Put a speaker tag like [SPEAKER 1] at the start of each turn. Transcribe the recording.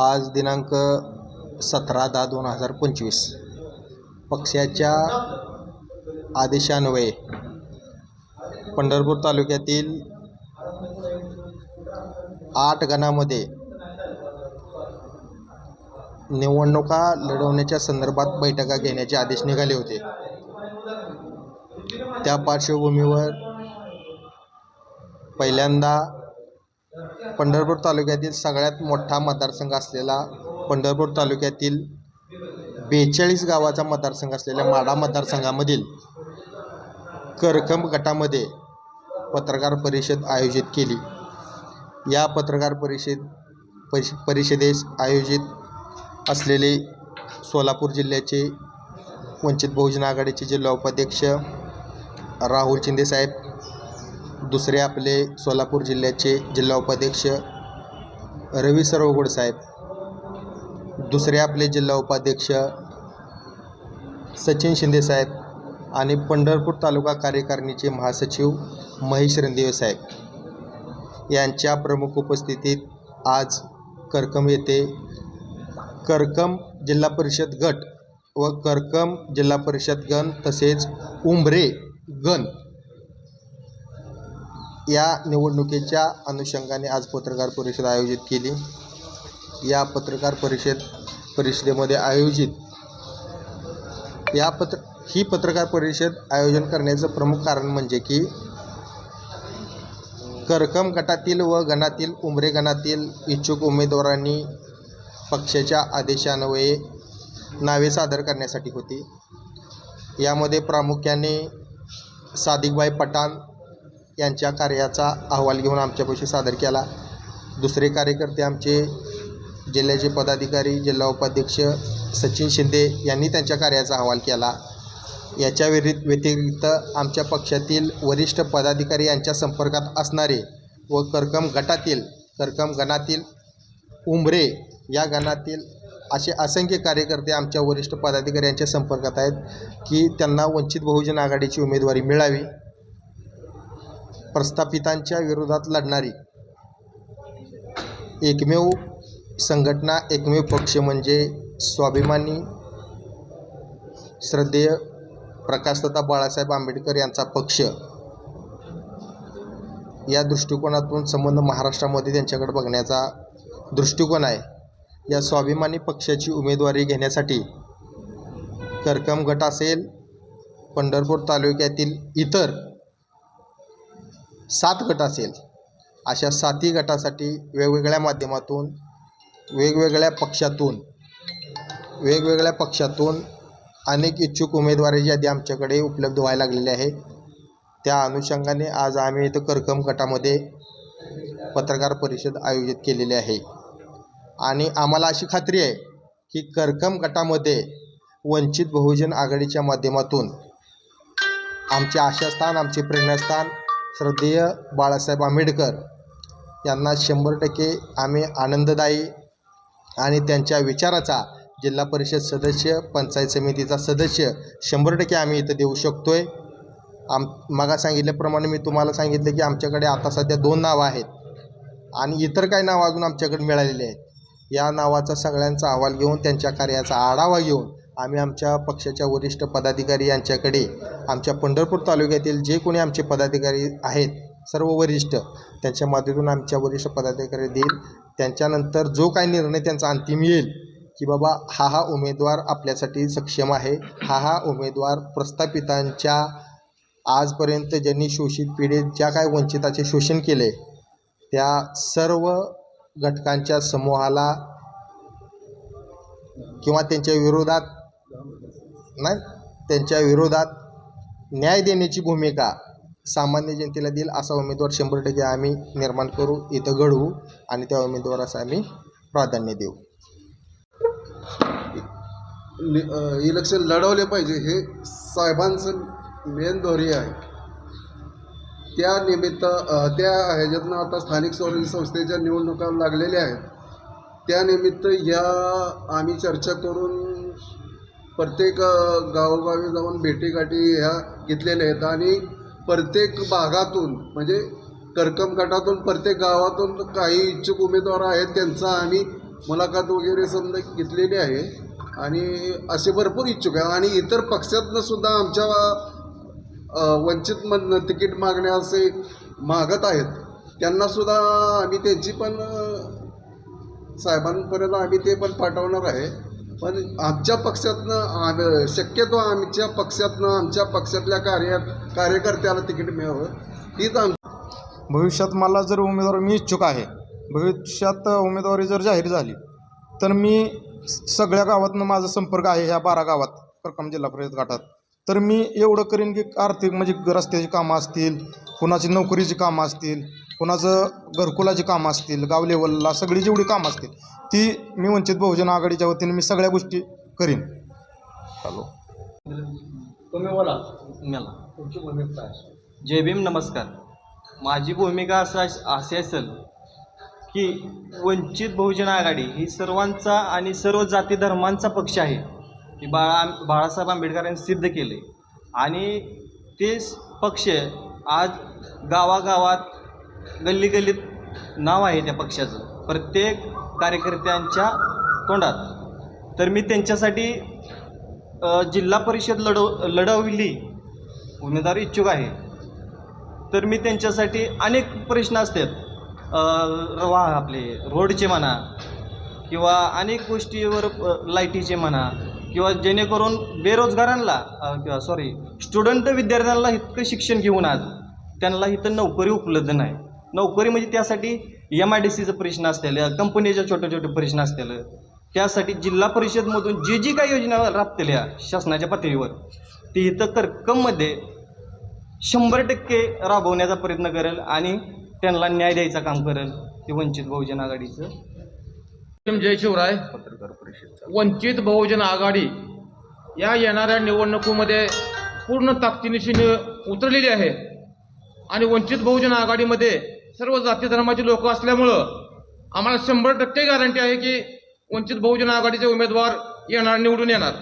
[SPEAKER 1] आज दिनांक सतरा दहा दोन हजार पंचवीस. पक्षाच्या आदेशान्वये पंढरपूर तालुक्यातील आठ गणामध्ये निवडणुका लढवण्याच्या संदर्भात बैठका घेण्याचे आदेश निघाले होते. त्या पार्श्वभूमीवर पहिल्यांदा पंढरपूर तालुक्यातील सगळ्यात मोठा मतदारसंघ असलेला पंढरपूर तालुक्यातील बेचाळीस गावाचा मतदारसंघ असलेल्या माढा मतदारसंघामधील करकम गटामध्ये पत्रकार परिषद आयोजित केली. या पत्रकार परिषद परिष परिषदेस आयोजित असलेले सोलापूर जिल्ह्याचे वंचित बहुजन आघाडीचे जिल्हा उपाध्यक्ष राहुल शिंदेसाहेब दुसरे आपले सोलापूर जिल्ह्याचे जिल्हा उपाध्यक्ष रवी सरवगोड साहेब. दुसरे आपले जिल्हा उपाध्यक्ष सचिन शिंदेसाहेब आणि पंढरपूर तालुका कार्यकारिणीचे महासचिव महेश रणदिवे साहेब. यांच्या प्रमुख उपस्थितीत आज करकम येथे करकम जिल्हा परिषद गट व करकम जिल्हा परिषद गण तसेच उंबरे गण या निवडणुकीच्या अनुषंगाने आज पत्रकार परिषद आयोजित केली. या पत्रकार परिषद परिषदेमध्ये आयोजित या पत्र ही पत्रकार परिषद आयोजन करण्याचं प्रमुख कारण म्हणजे की करकम गटातील व गणातील उमरे गणातील इच्छुक उमेदवारांनी पक्षाच्या आदेशान्वये नावे सादर करण्यासाठी होती. यामध्ये प्रामुख्याने सादिकबाई पठाण यांच्या कार्याचा अहवाल घेऊन आमच्यापाशी सादर केला. दुसरे कार्यकर्ते आमचे जिल्ह्याचे पदाधिकारी जिल्हा उपाध्यक्ष सचिन शिंदे यांनी त्यांच्या कार्याचा अहवाल केला. याच्या व्यति व्यतिरिक्त आमच्या पक्षातील वरिष्ठ पदाधिकारी यांच्या संपर्कात असणारे व करकम गटातील करकम गणातील उंबरे या गणातील असे असंख्य कार्यकर्ते आमच्या वरिष्ठ पदाधिकारी यांच्या संपर्कात आहेत की त्यांना वंचित बहुजन आघाडीची उमेदवारी मिळावी. प्रस्थापितांच्या विरोधात लढणारी एकमेव संघटना एकमेव पक्ष म्हणजे स्वाभिमानी श्रद्धेय प्रकाशदादा बाळासाहेब आंबेडकर यांचा पक्ष. या दृष्टिकोनातून संबंध महाराष्ट्रामध्ये त्यांच्याकडे बघण्याचा दृष्टिकोन आहे. या स्वाभिमानी पक्षाची उमेदवारी घेण्यासाठी करकम गट असेल पंढरपूर तालुक्यातील इतर सात गट असेल अशा सातही गटासाठी वेगवेगळ्या माध्यमातून वेगवेगळ्या पक्षातून वेगवेगळ्या पक्षातून अनेक इच्छुक उमेदवाराची यादी आमच्याकडे उपलब्ध व्हायला लागलेली आहे त्या अनुषंगाने आज आम्ही इथं करकम गटामध्ये पत्रकार परिषद आयोजित केलेली आहे. आणि आम्हाला अशी खात्री आहे की करकम गटामध्ये वंचित बहुजन आघाडीच्या माध्यमातून आमचे आशास्थान आमचे प्रेरणास्थान श्रद्धेय बाळासाहेब आंबेडकर यांना शंभर टक्के आम्ही आनंददायी आणि त्यांच्या विचाराचा जिल्हा परिषद सदस्य पंचायत समितीचा सदस्य शंभर टक्के आम्ही इथं देऊ शकतो आहे आम मागा सांगितल्याप्रमाणे मी तुम्हाला सांगितलं की आमच्याकडे आता सध्या दोन नावं आहेत आणि इतर काही नावं अजून आमच्याकडे मिळालेली आहेत. या नावाचा सगळ्यांचा अहवाल घेऊन त्यांच्या कार्याचा आढावा घेऊन आम्ही आमच्या पक्षाच्या वरिष्ठ पदाधिकारी यांच्याकडे आमच्या पंढरपूर तालुक्यातील जे कोणी आमचे पदाधिकारी आहेत सर्व वरिष्ठ त्यांच्या माध्यमातून आमच्या वरिष्ठ पदाधिकारी देईल. त्यांच्यानंतर जो काही निर्णय त्यांचा अंतिम येईल की बाबा हा हा उमेदवार आपल्यासाठी सक्षम आहे हा हा उमेदवार प्रस्थापितांच्या आजपर्यंत ज्यांनी शोषित पिढीत ज्या काय वंचिताचे शोषण केले त्या सर्व घटकांच्या समूहाला किंवा त्यांच्या विरोधात नाही त्यांच्या विरोधात न्याय देण्याची भूमिका सामान्य जनतेला देईल असा उमेदवार शंभर टक्के आम्ही निर्माण करू इथं घडवू आणि त्या उमेदवारास आम्ही प्राधान्य देऊ.
[SPEAKER 2] इलेक्शन लढवले पाहिजे हे साहेबांचं मेन धोरी आहे. त्या निमित्त त्या ह्याच्यातनं आता स्थानिक स्वराज्य संस्थेच्या निवडणुका लागलेल्या आहेत. त्यानिमित्त या आम्ही चर्चा करून प्रत्येक गावोगावी जाऊन भेटीगाठी ह्या घेतलेल्या आहेत आणि प्रत्येक भागातून म्हणजे करकम गटातून प्रत्येक गावातून काही इच्छुक उमेदवार आहेत त्यांचा आम्ही मुलाखत वगैरे समजा घेतलेली आहे. आणि असे भरपूर इच्छुक आहे आणि इतर पक्षातनं सुद्धा आमच्या वंचितमधनं तिकीट मागण्याचे मागत आहेत. त्यांना सुद्धा आम्ही त्यांची पण साहेबांपर्यंत आम्ही ते पण पाठवणार आहे. पण आमच्या पक्षातनं आम- शक्यतो आमच्या पक्षातनं आमच्या पक्षातल्या कार्यात कार्यकर्त्याला तिकीट मिळावं. हीच आम
[SPEAKER 3] भविष्यात मला जर उमेदवार मी इच्छुक आहे. भविष्यात उमेदवारी जर जाहीर झाली तर मी सगळ्या गावातनं माझा संपर्क आहे ह्या बारा गावात परकम जिल्हा परिषद गटात. तर मी एवढं करीन की आर्थिक म्हणजे रस्त्याची कामं असतील कुणाची नोकरीची कामं असतील कुणाचं घरकुलाची कामं असतील गाव लेवलला सगळी जेवढी कामं असतील ती मी वंचित बहुजन आघाडीच्या वतीने मी सगळ्या गोष्टी करीन. हॅलो.
[SPEAKER 4] तुम्ही बोला.
[SPEAKER 5] मला.
[SPEAKER 4] तुमची भूमिका काय
[SPEAKER 5] जय भीम नमस्कार. माझी भूमिका असा अशी असेल की वंचित बहुजन आघाडी ही सर्वांचा आणि सर्व जाती धर्मांचा पक्ष आहे की बाळा बाळासाहेब आंबेडकरांनी सिद्ध केले आणि ते स- पक्ष आज गावागावात गल्ली गल्लीत नाव आहे त्या पक्षाचं. प्रत्येक कार्यकर्त्यांच्या तोंडात. तर मी त्यांच्यासाठी जिल्हा परिषद लढव लढवली उमेदवार इच्छुक आहे. तर मी त्यांच्यासाठी अनेक प्रश्न असतात. वा आपले रोडचे म्हणा किंवा अनेक गोष्टीवर लाईटीचे म्हणा किंवा जेणेकरून बेरोजगारांना किंवा सॉरी स्टुडंट विद्यार्थ्यांना इतकं शिक्षण घेऊन आज त्यांना इथं नोकरी उपलब्ध नाही. नोकरी म्हणजे त्यासाठी एम आय डी सीचं प्रश्न असलेलं कंपनीच्या छोटे छोटे प्रश्न असलेलं त्यासाठी जिल्हा परिषदमधून जी जी काही योजना राबतेल्या शासनाच्या पातळीवर ती इथं करकममध्ये शंभर टक्के राबवण्याचा प्रयत्न करेल आणि त्यांना न्याय द्यायचं काम करेल ते वंचित बहुजन आघाडीचं
[SPEAKER 4] जय शिवराय
[SPEAKER 5] पत्रकार परिषद
[SPEAKER 4] वंचित बहुजन आघाडी या येणाऱ्या निवडणुकीमध्ये पूर्ण ताकदीनिशी उतरलेली आहे. आणि वंचित बहुजन आघाडीमध्ये सर्व जाती धर्माचे लोक असल्यामुळं आम्हाला शंभर टक्के गॅरंटी आहे की वंचित बहुजन आघाडीचे उमेदवार येणार निवडून येणार.